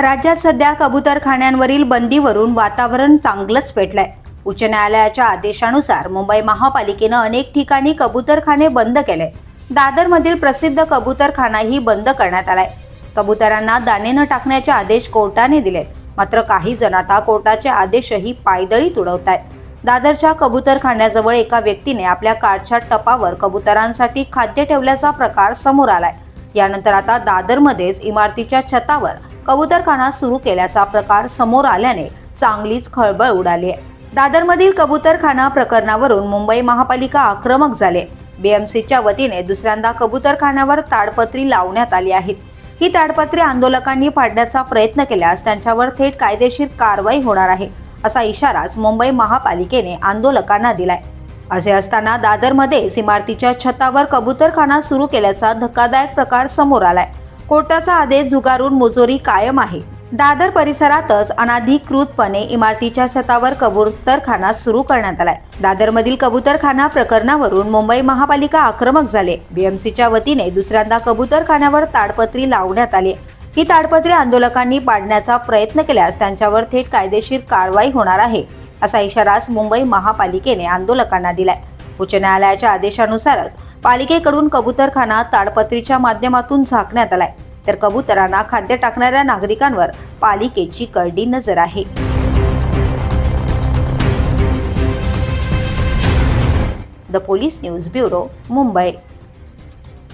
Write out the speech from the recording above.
राज्यात सध्या कबुतरखान्यांवरील बंदीवरून वातावरण चांगलंच पेटलंय. उच्च न्यायालयाच्या आदेशानुसार मुंबई महापालिकेनं अनेक ठिकाणी कबुतरखाने बंद केले दादरमधील प्रसिद्ध कबुतरखानाही बंद करण्यात आलाय. कबुतरांना दाणे न टाकण्याचे आदेश कोर्टाने दिलेत. मात्र काही जण आता कोर्टाचे आदेशही पायदळी तुडवतायत. दादरच्या कबुतरखान्याजवळ एका व्यक्तीने आपल्या कारच्या टपावर कबुतरांसाठी खाद्य ठेवल्याचा प्रकार समोर आलाय. यानंतर आता दादरमध्येच इमारतीच्या छतावर कबुतरखाना सुरू केल्याचा प्रकार समोर आल्याने चांगलीच खळबळ उडाली आहे. दादरमधील कबुतरखाना प्रकरणावरून मुंबई महापालिका आक्रमक झाले. बीएमसीच्या वतीने दुसऱ्यांदा कबुतरखान्यावर ताडपत्री लावण्यात आली आहेत ही ताडपत्री आंदोलकांनी पाडण्याचा प्रयत्न केल्यास त्यांच्यावर थेट कायदेशीर कारवाई होणार आहे असा इशाराच मुंबई महापालिकेने आंदोलकांना दिलाय. असे असताना दादरमध्येच इमारतीच्या छतावर कबुतरखाना सुरू केल्याचा धक्कादायक प्रकार समोर आलाय. कोर्टाचा आदेश झुगारून मुजोरी कायम आहे. दादर परिसरातच अनाधिकृतपणे इमारतीच्या छतावर कबुतरखाना सुरू करण्यात आलाय. दादरमधील कबुतरखाना प्रकरणावरून मुंबई महापालिका आक्रमक झाले बीएमसीच्या वतीने दुसऱ्यांदा कबुतरखान्यावर ताडपत्री लावण्यात आली ही ताडपत्री आंदोलकांनी पाडण्याचा प्रयत्न केल्यास त्यांच्यावर थेट कायदेशीर कारवाई होणार आहे. असा इशाराच मुंबई महापालिकेने आंदोलकांना दिलाय. उच्च न्यायालयाच्या आदेशानुसारच पालिकेकडून कबुतरखाना ताडपत्रीच्या माध्यमातून झाकण्यात आलाय. तर कबुतरांना खाद्य टाकणाऱ्या नागरिकांवर पालिकेची करडी नजर आहे. The police news bureau Mumbai.